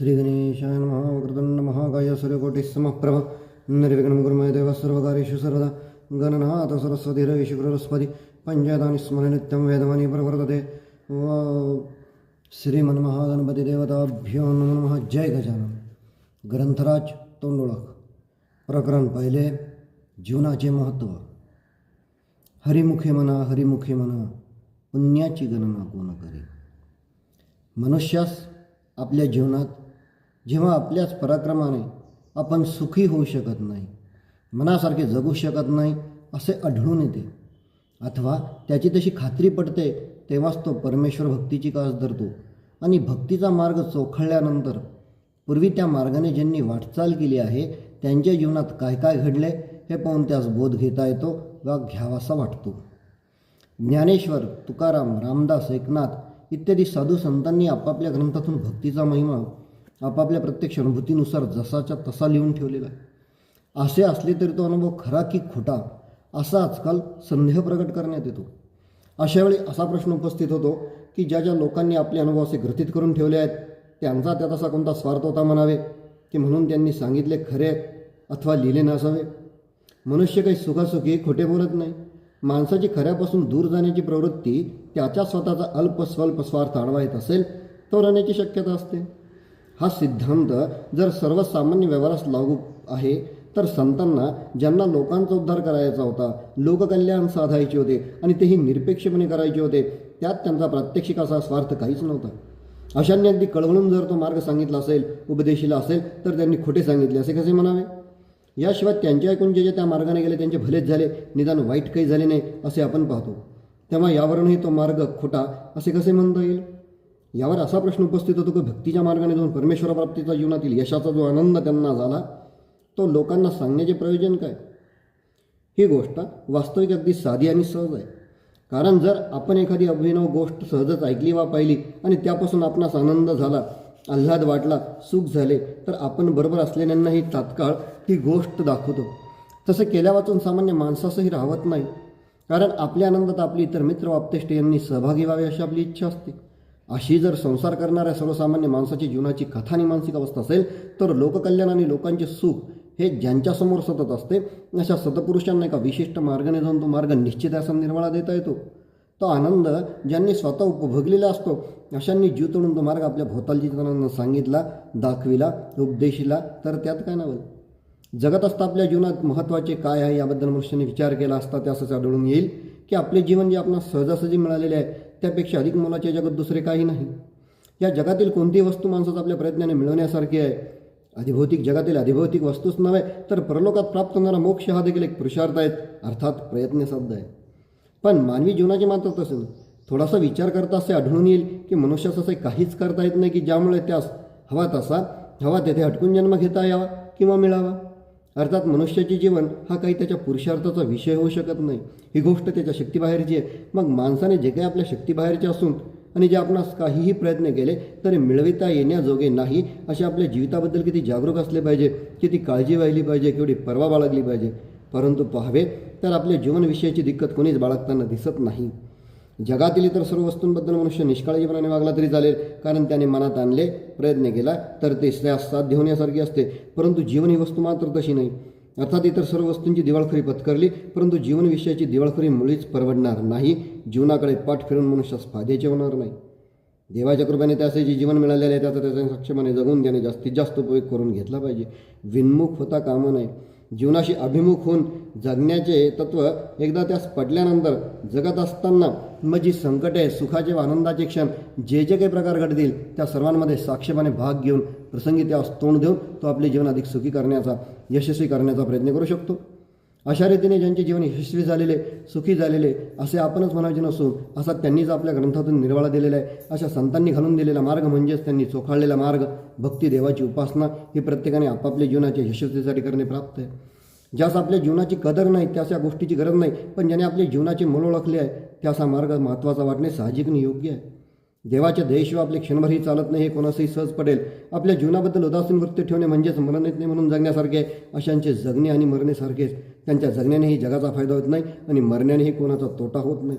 श्रीगणेशाय नमः वक्रतुण्ड महाकाय सूर्यकोटी समप्रभ। निर्विघ्नं गुरुमय देव सर्वकार्येषु सर्वदा। गणनाथ सरस्वती रविषु बृहस्पति पञ्चायतानि स्मरण नित्यं प्रवर्तते। वा नमो नमः। जय गजानन। ग्रंथराज तोंडोळख। प्रकरण पहिले जीवनाचे महत्त्व। हरिमुखे म्हणा हरिमुखे म्हणा पुण्याची गणना कोण करे मनुष्यास आपल्या जीवनात जेव्हा आपल्याच पराक्रमाने आपण सुखी होऊ शकत नाही मनासारखे जगू शकत नाही असे आढळून येते. अथवा त्याची तशी खात्री पडते तेव्हाच तो परमेश्वर भक्तीची कास धरतो. आणि भक्तीचा मार्ग चोखळल्यानंतर पूर्वी त्या मार्गाने ज्यांनी वाटचाल केली आहे त्यांच्या जीवनात काय काय घडले हे पाहून त्यास बोध घेता येतो वा घ्यावासा वाटतो. ज्ञानेश्वर तुकाराम रामदास एकनाथ इत्यादी साधू संतांनी आपापल्या ग्रंथातून भक्तीचा महिमा आपापल्या प्रत्यक्ष अनुभूतीनुसार जसाच्या तसा लिहून ठेवलेला आहे. असे असले तरी तो अनुभव खरा की खोटा असा आजकाल संदेह प्रकट करण्यात येतो. अशावेळी असा प्रश्न उपस्थित होतो की ज्या ज्या लोकांनी आपले अनुभव असे ग्रथित करून ठेवले आहेत त्यांचा त्यात असा कोणता स्वार्थ होता म्हणावे की म्हणून त्यांनी सांगितले खरे अथवा लिहिले नसावे? मनुष्य काही सुखासुखी खोटे बोलत नाही. माणसाची खऱ्यापासून दूर जाण्याची प्रवृत्ती त्याच्या स्वतःचा अल्प स्वल्प स्वार्थ अडवा येत असेल तर राहण्याची शक्यता असते. हा सिद्धांत जर सर्वसामान्य व्यवहारास लागू आहे तर संतांना ज्यांना लोकांचा उद्धार करायचा होता लोककल्याण साधायचे होते आणि तेही निरपेक्षपणे करायचे होते त्यात त्यांचा प्रात्यक्षिक असा स्वार्थ काहीच नव्हता. अशांनी अगदी कळवळून जर तो मार्ग सांगितला असेल उपदेशीला असेल तर त्यांनी खोटे सांगितले असे कसे म्हणावे? याशिवाय त्यांच्या ऐकून जे जे त्या मार्गाने गेले त्यांचे भलेच झाले निदान वाईट काही झाले नाही असे आपण पाहतो. तेव्हा यावरूनही तो मार्ग खोटा असे कसे म्हणता येईल? यावर असा प्रश्न उपस्थित होतो की भक्तीच्या मार्गाने जाऊन परमेश्वराप्राप्तीचा जीवनातील यशाचा जो आनंद त्यांना झाला तो लोकांना सांगण्याचे प्रयोजन काय? ही गोष्ट वास्तविक अगदी साधी आणि सहज आहे. कारण जर आपण एखादी अभिनव गोष्ट सहजच ऐकली वा पाहिली आणि त्यापासून आपणास आनंद झाला आल्हाद वाटला सुख झाले तर आपण बरोबर असलेल्यांनाही तात्काळ ही गोष्ट दाखवतो. तसं केल्या वाचून सामान्य माणसासही राहत नाही. कारण आपल्या आनंदात आपली इतर मित्र वाप्तेष्ट यांनी सहभागी व्हावे अशी आपली इच्छा असते. अशी जर संसार करणाऱ्या सर्वसामान्य माणसाची जीवनाची कथा आणि मानसिक अवस्था असेल तर लोककल्याण आणि लोकांचे सुख हे ज्यांच्यासमोर सतत असते अशा सतपुरुषांना एका विशिष्ट मार्गाने जाऊन तो मार्ग निश्चित असा निर्वाळा देता येतो. तो आनंद ज्यांनी स्वतः उपभोगलेला असतो अशांनी जीव तोडून तो मार्ग आपल्या भोवतालची सांगितला दाखविला उपदेशिला तर त्यात काय नावल जगत असता आपल्या जीवनात महत्त्वाचे काय आहे याबद्दल मनुष्याने विचार केला असता ते असंच आढळून येईल की आपले जीवन जे आपण सहजासहजी मिळालेले आहे त्यापेक्षा अधिक मोलाचे जगत दुसरे काही नाही. या जगातील कोणतीही वस्तू माणसाचा आपल्या प्रयत्नाने मिळवण्यासारखी आहे. अधिभौतिक जगातील अधिभौतिक वस्तूच नव्हे तर परलोकात प्राप्त होणारा मोक्ष हा देखील एक पुरुषार्थ आहे अर्थात प्रयत्नसाध्य आहे. पण मानवी जीवनाचे मात्र तसे थोडासा विचार करता असे आढळून येईल की मनुष्यास असे काहीच करता येत नाही की ज्यामुळे त्यास हवा तसा हवा तेथे हटकून जन्म घेता यावा किंवा मिळावा. अर्थात मनुष्याचे जीवन हा काही त्याच्या पुरुषार्थाचा विषय होऊ शकत नाही. ही गोष्ट त्याच्या शक्तीबाहेरची आहे. मग माणसाने जे काही आपल्या शक्तीबाहेरचे असून आणि जे आपणास काहीही प्रयत्न केले तरी मिळविता येण्याजोगे नाही असे आपल्या जीविताबद्दल किती जागरूक असले पाहिजे किती काळजी वाहिली पाहिजे केवढी परवा बाळगली पाहिजे. परंतु पाहावे तर आपल्या जीवनविषयाची दिक्कत कोणीच बाळगताना दिसत नाही. जगातील इतर सर्व वस्तूंबद्दल मनुष्य निष्काळजीपणाने वागला तरी चालेल कारण त्याने मनात आणले प्रयत्न केला तर ते साध्य होण्यासारखी असते. परंतु जीवन ही वस्तू मात्र तशी नाही. अर्थात इतर सर्व वस्तूंची दिवाळखोरी पत्करली परंतु जीवनविषयाची दिवाळखोरी मुळीच परवडणार नाही. जीवनाकडे पाठ फिरून मनुष्यास फायद्याचे होणार नाही. देवाच्या कृपेने त्याचे जे जीवन मिळालेले आहे त्याचा त्याच्या सक्षमाने जगून त्याने जास्तीत जास्त उपयोग करून घेतला पाहिजे. विन्मुख होता कामं नाही जीवनाशी अभिमुख होऊन जगण्याचे तत्व एकदा त्यास पडल्यानंतर जगत असताना मग जी संकटे सुखाचे व आनंदाचे क्षण जे जे काही प्रकार घडतील त्या सर्वांमध्ये साक्षेपाने भाग घेऊन प्रसंगी त्यास तोंड देऊन तो आपले जीवन अधिक सुखी करण्याचा यशस्वी करण्याचा प्रयत्न करू शकतो. अशा रीतीने ज्यांचे जीवन यशस्वी झालेले सुखी झालेले असे आपणच म्हणायचे नसून असा त्यांनीच आपल्या ग्रंथातून निर्वाळा दिलेला आहे. अशा संतांनी घालून दिलेला मार्ग म्हणजेच त्यांनी चोखाळलेला मार्ग भक्ती देवाची उपासना ही प्रत्येकाने आपापल्या जीवनाच्या यशस्वीसाठी करणे प्राप्त आहे. ज्यास आपल्या जीवनाची कदर नाही त्यास या गोष्टीची गरज नाही पण ज्याने आपल्या जीवनाचे मूळ ओळखले आहे त्यास हा मार्ग महत्त्वाचा वाटणे साहजिक आणि योग्य आहे. देवाच्या दयेशिवाय आपले क्षणभरही चालत नाही हे कोणासही सहज पडेल. आपल्या जीवनाबद्दल उदासीन वृत्ती ठेवणे म्हणजेच मरण येत नाही म्हणून जगण्यासारखे अशांचे जगणे आणि मरणेसारखेच. त्यांच्या जगण्यानेही जगाचा फायदा होत नाही आणि मरण्यानेही कोणाचा तोटा होत नाही.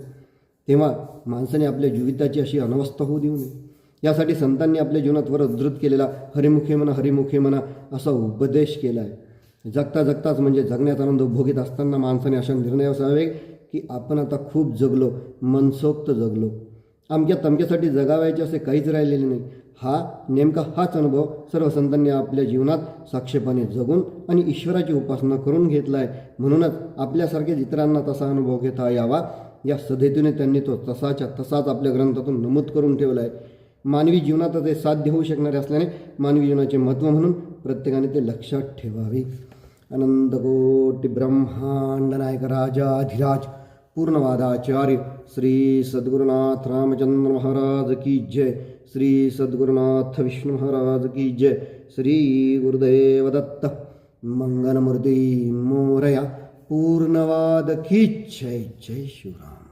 तेव्हा माणसाने आपल्या जीविताची अशी अनवस्था होऊ देऊ नये. यासाठी संतांनी आपल्या जीवनात वर उद्धृत केलेला हरिमुखे म्हणा हरिमुखे म्हणा असा उपदेश केला आहे जगता जगताच म्हणजे जगण्यात आनंद उपभोगीत असताना माणसाने अशा निर्णय असावे की आपण आता खूप जगलो मनसोक्त जगलो. आमच्या तमक्यासाठी जगावायचे असे काहीच राहिलेले नाही. हा नेमका हाच अनुभव सर्व संतांनी आपल्या जीवनात साक्षेपाने जगून आणि ईश्वराची उपासना करून घेतला आहे म्हणूनच आपल्यासारख्याच इतरांना तसा अनुभव घेता यावा. या सद्धेतूने त्यांनी तो तसाच्या तसाच आपल्या ग्रंथातून नमूद करून ठेवला आहे मानवी जीवनात ते साध्य होऊ शकणारे असल्याने मानवी जीवनाचे महत्त्व म्हणून प्रत्येकाने ते लक्षात ठेवावे. अनंतकोटी ब्रह्मांड नायक राजाधिराज पूर्णवादाचार्य श्री सद्गुरुनाथ रामचंद्र महाराज की जय। श्री सद्गुरुनाथ विष्णू महाराज की जय। श्री गुरुदेव दत्त मंगलमूर्ती मोरया। पूर्णवाद की जय जय शिवराम।